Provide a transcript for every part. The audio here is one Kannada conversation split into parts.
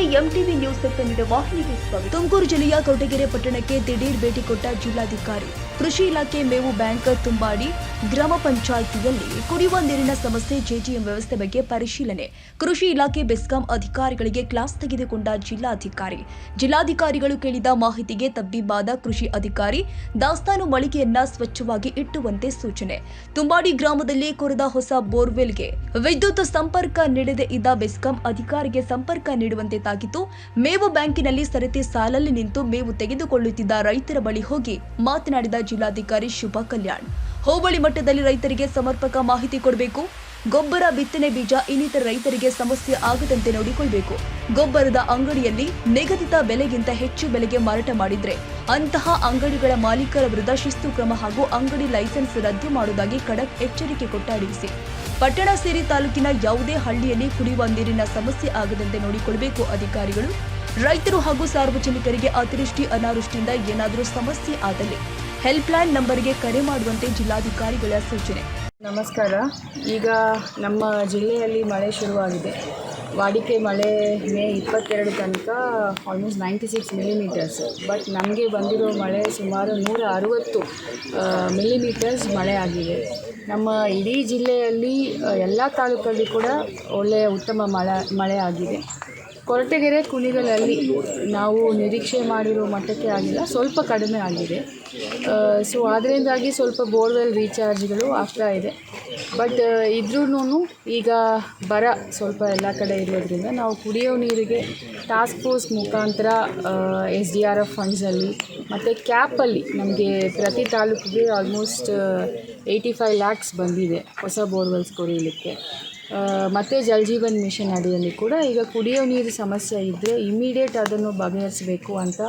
ನಮಸ್ತೆ ಎಂಟಿವಿ ನ್ಯೂಸ್ ನೀಡುವ ವಾಹಿನಿಗೆ ಸ್ವಾಗತ. ತುಮಕೂರು ಜಿಲ್ಲೆಯ ಕೌಟಗೆರೆ ಪಟ್ಟಣಕ್ಕೆ ದಿಢೀರ್ ಭೇಟಿ ಕೊಟ್ಟ ಜಿಲ್ಲಾಧಿಕಾರಿ, ಕೃಷಿ ಇಲಾಖೆ ಮೇವು ಬ್ಯಾಂಕರ್ ತುಂಬಾಡಿ ಗ್ರಾಮ ಪಂಚಾಯಿತಿಯಲ್ಲಿ ಕುಡಿಯುವ ನೀರಿನ ಸಮಸ್ಯೆ ಜೆಜಿಎಂ ವ್ಯವಸ್ಥೆ ಬಗ್ಗೆ ಪರಿಶೀಲನೆ. ಕೃಷಿ ಇಲಾಖೆ ಬೆಸ್ಕಾಂ ಅಧಿಕಾರಿಗಳಿಗೆ ಕ್ಲಾಸ್ ತೆಗೆದುಕೊಂಡ ಜಿಲ್ಲಾಧಿಕಾರಿ. ಜಿಲ್ಲಾಧಿಕಾರಿಗಳು ಕೇಳಿದ ಮಾಹಿತಿಗೆ ತಬ್ಬಿಬ್ಬಾದ ಕೃಷಿ ಅಧಿಕಾರಿ, ದಾಸ್ತಾನು ಮಳಿಗೆಯನ್ನ ಸ್ವಚ್ಛವಾಗಿ ಇಟ್ಟುವಂತೆ ಸೂಚನೆ. ತುಂಬಾಡಿ ಗ್ರಾಮದಲ್ಲಿ ಕೊರೆದ ಹೊಸ ಬೋರ್ವೆಲ್ಗೆ ವಿದ್ಯುತ್ ಸಂಪರ್ಕ ನೀಡದೆ ಇದ್ದ ಬೆಸ್ಕಾಂ ಅಧಿಕಾರಿಗೆ ಸಂಪರ್ಕ ನೀಡುವಂತೆ ತಾಕಿತು ಮೇವು ಬ್ಯಾಂಕಿನಲ್ಲಿ ಸರತಿ ಸಾಲಲ್ಲಿ ನಿಂತು ಮೇವು ತೆಗೆದುಕೊಳ್ಳುತ್ತಿದ್ದ ರೈತರ ಬಳಿ ಹೋಗಿ ಮಾತನಾಡಿದ ಜಿಲ್ಲಾಧಿಕಾರಿ ಶುಭ ಕಲ್ಯಾಣ್. ಹೋಬಳಿ ಮಟ್ಟದಲ್ಲಿ ರೈತರಿಗೆ ಸಮರ್ಪಕ ಮಾಹಿತಿ ಕೊಡಬೇಕು. ಗೊಬ್ಬರ, ಬಿತ್ತನೆ ಬೀಜ ಇನ್ನಿತರ ರೈತರಿಗೆ ಸಮಸ್ಯೆ ಆಗದಂತೆ ನೋಡಿಕೊಳ್ಬೇಕು. ಗೊಬ್ಬರದ ಅಂಗಡಿಯಲ್ಲಿ ನಿಗದಿತ ಬೆಲೆಗಿಂತ ಹೆಚ್ಚು ಬೆಲೆಗೆ ಮಾರಾಟ ಮಾಡಿದ್ರೆ ಅಂತಹ ಅಂಗಡಿಗಳ ಮಾಲೀಕರ ವಿರುದ್ಧ ಶಿಸ್ತು ಕ್ರಮ ಹಾಗೂ ಅಂಗಡಿ ಲೈಸೆನ್ಸ್ ರದ್ದು ಮಾಡುವುದಾಗಿ ಖಡಕ್ ಎಚ್ಚರಿಕೆ ಕೊಟ್ಟಾಡಿಸಿ. ಪಟ್ಟಣ ಸೇರಿ ತಾಲೂಕಿನ ಯಾವುದೇ ಹಳ್ಳಿಯಲ್ಲಿ ಕುಡಿಯುವ ನೀರಿನ ಸಮಸ್ಯೆ ಆಗದಂತೆ ನೋಡಿಕೊಳ್ಳಬೇಕು ಅಧಿಕಾರಿಗಳು. ರೈತರು ಹಾಗೂ ಸಾರ್ವಜನಿಕರಿಗೆ ಅತಿವೃಷ್ಟಿ, ಅನಾವೃಷ್ಟಿಯಿಂದ ಏನಾದರೂ ಸಮಸ್ಯೆ ಆದಲ್ಲಿ ಹೆಲ್ಪ್ಲೈನ್ ನಂಬರ್ಗೆ ಕರೆ ಮಾಡುವಂತೆ ಜಿಲ್ಲಾಧಿಕಾರಿಗಳ ಸೂಚನೆ. ನಮಸ್ಕಾರ. ಈಗ ನಮ್ಮ ಜಿಲ್ಲೆಯಲ್ಲಿ ಮಳೆ ಶುರುವಾಗಿದೆ. ವಾಡಿಕೆ ಮಳೆ ಮೇ ಇಪ್ಪತ್ತೆರಡು ತನಕ almost ninety six millimetres but ನಮಗೆ ಬಂದಿರೋ ಮಳೆ ಸುಮಾರು ನೂರ ಅರುವತ್ತು ಮಿಲಿಮೀಟರ್ಸ್ ಮಳೆ ಆಗಿದೆ. ನಮ್ಮ ಇಡೀ ಜಿಲ್ಲೆಯಲ್ಲಿ ಎಲ್ಲ ತಾಲೂಕಲ್ಲಿ ಕೂಡ ಒಳ್ಳೆಯ ಉತ್ತಮ ಮಳೆ ಮಳೆ ಆಗಿದೆ. ಕೊರಟಗೆರೆ ಕುಣಿಗಳಲ್ಲಿ ನಾವು ನಿರೀಕ್ಷೆ ಮಾಡಿರೋ ಮಟ್ಟಕ್ಕೆ ಆಗಿಲ್ಲ, ಸ್ವಲ್ಪ ಕಡಿಮೆ ಆಗಿದೆ. ಸೊ ಅದರಿಂದಾಗಿ ಸ್ವಲ್ಪ ಬೋರ್ವೆಲ್ ರೀಚಾರ್ಜ್ಗಳು ಆಗ್ತಾ ಇದೆ. ಬಟ್ ಇದ್ರೂ ಈಗ ಬರ ಸ್ವಲ್ಪ ಎಲ್ಲ ಕಡೆ ಇರೋದ್ರಿಂದ ನಾವು ಕುಡಿಯೋ ನೀರಿಗೆ ಟಾಸ್ಕ್ ಫೋರ್ಸ್ ಮುಖಾಂತರ ಎಸ್ ಡಿ ಆರ್ ಎಫ್ ಫಂಡ್ಸಲ್ಲಿ ಮತ್ತು ಕ್ಯಾಪಲ್ಲಿ ನಮಗೆ ಪ್ರತಿ ತಾಲೂಕಿಗೆ ಆಲ್ಮೋಸ್ಟ್ ಏಯ್ಟಿ ಫೈವ್ ಲ್ಯಾಕ್ಸ್ ಬಂದಿದೆ ಹೊಸ ಬೋರ್ವೆಲ್ಸ್ ಕೊರೀಲಿಕ್ಕೆ ಮತ್ತು ಜಲ್ ಜೀವನ್ ಮಿಷನ್ ಅಡಿಯಲ್ಲಿ ಕೂಡ ಈಗ ಕುಡಿಯೋ ನೀರು ಸಮಸ್ಯೆ ಇದ್ದರೆ ಇಮಿಡಿಯೇಟ್ ಅದನ್ನು ಬಗೆಹರಿಸಬೇಕು ಅಂತ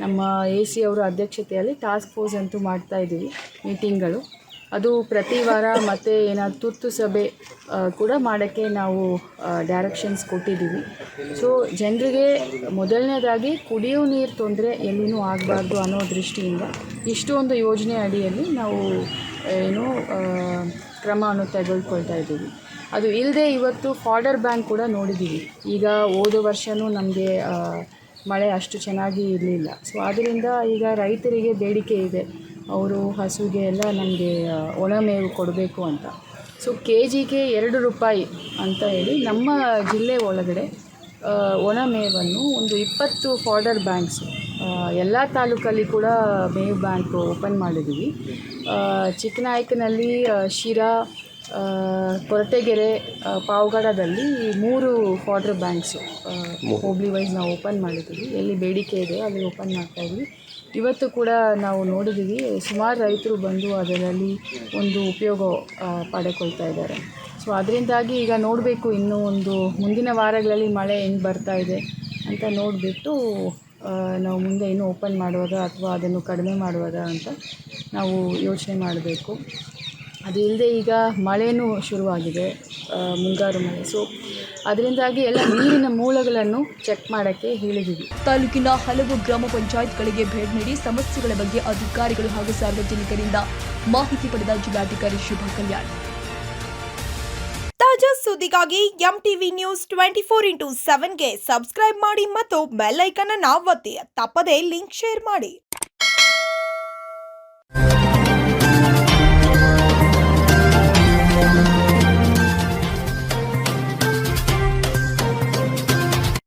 ನಮ್ಮ ಎ ಸಿ ಅವರ ಅಧ್ಯಕ್ಷತೆಯಲ್ಲಿ ಟಾಸ್ಕ್ ಫೋರ್ಸ್ ಅಂತೂ ಮಾಡ್ತಾ ಇದ್ದೀವಿ ಮೀಟಿಂಗ್ಗಳು ಅದು ಪ್ರತಿ ವಾರ ಮತ್ತು ಏನಾದ್ರು ತುರ್ತು ಸಭೆ ಕೂಡ ಮಾಡೋಕ್ಕೆ ನಾವು ಡೈರೆಕ್ಷನ್ಸ್ ಕೊಟ್ಟಿದ್ದೀವಿ. ಸೊ ಜನರಿಗೆ ಮೊದಲನೇದಾಗಿ ಕುಡಿಯೋ ನೀರು ತೊಂದರೆ ಎಲ್ಲೂ ಆಗಬಾರ್ದು ಅನ್ನೋ ದೃಷ್ಟಿಯಿಂದ ಇಷ್ಟೊಂದು ಯೋಜನೆ ಅಡಿಯಲ್ಲಿ ನಾವು ಏನು ಕ್ರಮವನ್ನು ತೆಗೆದುಕೊಳ್ತಾ ಇದ್ದೀವಿ. ಅದು ಇಲ್ಲದೆ ಇವತ್ತು ಫಾಡರ್ ಬ್ಯಾಂಕ್ ಕೂಡ ನೋಡಿದ್ದೀವಿ ಈಗ ಹೋದ ವರ್ಷವೂ ನಮಗೆ ಮಳೆ ಅಷ್ಟು ಚೆನ್ನಾಗಿ ಇರಲಿಲ್ಲ. ಸೊ ಆದ್ದರಿಂದ ಈಗ ರೈತರಿಗೆ ಬೇಡಿಕೆ ಇದೆ. ಅವರು ಹಸುಗೆ ಎಲ್ಲ ನಮಗೆ ಒಣಮೇವು ಕೊಡಬೇಕು ಅಂತ. ಸೊ ಕೆ ಜಿಗೆ ಎರಡು ರೂಪಾಯಿ ಅಂತ ಹೇಳಿ ನಮ್ಮ ಜಿಲ್ಲೆ ಒಳಗಡೆ ಒಣಮೇವನ್ನು ಒಣ ಮೇವನ್ನು ಒಂದು ಇಪ್ಪತ್ತು ಫಾರ್ಡರ್ ಬ್ಯಾಂಕ್ಸು ಎಲ್ಲ ತಾಲೂಕಲ್ಲಿ ಕೂಡ ಮೇವು ಬ್ಯಾಂಕ್ ಓಪನ್ ಮಾಡಿದ್ದೀವಿ ಚಿಕ್ಕನಾಯಕನಲ್ಲಿ ಶಿರಾ ಕೊರಟಗೆರೆ ಪಾವಗಡದಲ್ಲಿ ಮೂರು ಫಾಡ್ರ್ ಬ್ಯಾಂಕ್ಸು ಹೋಬ್ಳಿ ವೈಸ್ ನಾವು ಓಪನ್ ಮಾಡಿದ್ದೀವಿ. ಎಲ್ಲಿ ಬೇಡಿಕೆ ಇದೆ ಅಲ್ಲಿ ಓಪನ್ ಮಾಡ್ತಾ ಇದ್ವಿ ಇವತ್ತು ಕೂಡ ನಾವು ನೋಡಿದ್ದೀವಿ ಸುಮಾರು ರೈತರು ಬಂದು ಅದರಲ್ಲಿ ಒಂದು ಉಪಯೋಗ ಪಡೆಕೊಳ್ತಾ ಇದ್ದಾರೆ. ಸೊ ಅದರಿಂದಾಗಿ ಈಗ ನೋಡಬೇಕು ಇನ್ನೂ ಒಂದು ಮುಂದಿನ ವಾರಗಳಲ್ಲಿ ಮಳೆ ಹೆಂಗೆ ಬರ್ತಾ ಇದೆ ಅಂತ ನೋಡಿಬಿಟ್ಟು ನಾವು ಮುಂದೆ ಇನ್ನೂ ಓಪನ್ ಮಾಡುವಾಗ ಅಥವಾ ಅದನ್ನು ಕಡಿಮೆ ಮಾಡುವಾಗ ಅಂತ ನಾವು ಯೋಚನೆ ಮಾಡಬೇಕು. ಅದು ಇಲ್ಲದೆ ಈಗ ಮಳೆನೂ ಶುರುವಾಗಿದೆ ಮುಂಗಾರು ಮಳೆ. ಸೊ ಅದರಿಂದಾಗಿ ಎಲ್ಲ ನೀರಿನ ಮೂಲಗಳನ್ನು ಚೆಕ್ ಮಾಡೋಕ್ಕೆ ಹೇಳಿದ್ದೀವಿ ತಾಲೂಕಿನ ಹಲವು ಗ್ರಾಮ ಪಂಚಾಯತ್ಗಳಿಗೆ ಭೇಟಿ ನೀಡಿ ಸಮಸ್ಯೆಗಳ ಬಗ್ಗೆ ಅಧಿಕಾರಿಗಳು ಹಾಗೂ ಸಾರ್ವಜನಿಕರಿಂದ ಮಾಹಿತಿ ಪಡೆದ ಜಿಲ್ಲಾಧಿಕಾರಿ ಶುಭ ಕಲ್ಯಾಣ್. ತಾಜಾ ಸುದ್ದಿಗಾಗಿ M TV news twenty four into ಸೆವೆನ್ಗೆ subscribe ಮಾಡಿ ಮತ್ತು ಬೆಲ್ ಅನ್ನು ಒತ್ತಿ. ತಪ್ಪದೇ ಲಿಂಕ್ ಶೇರ್ ಮಾಡಿ.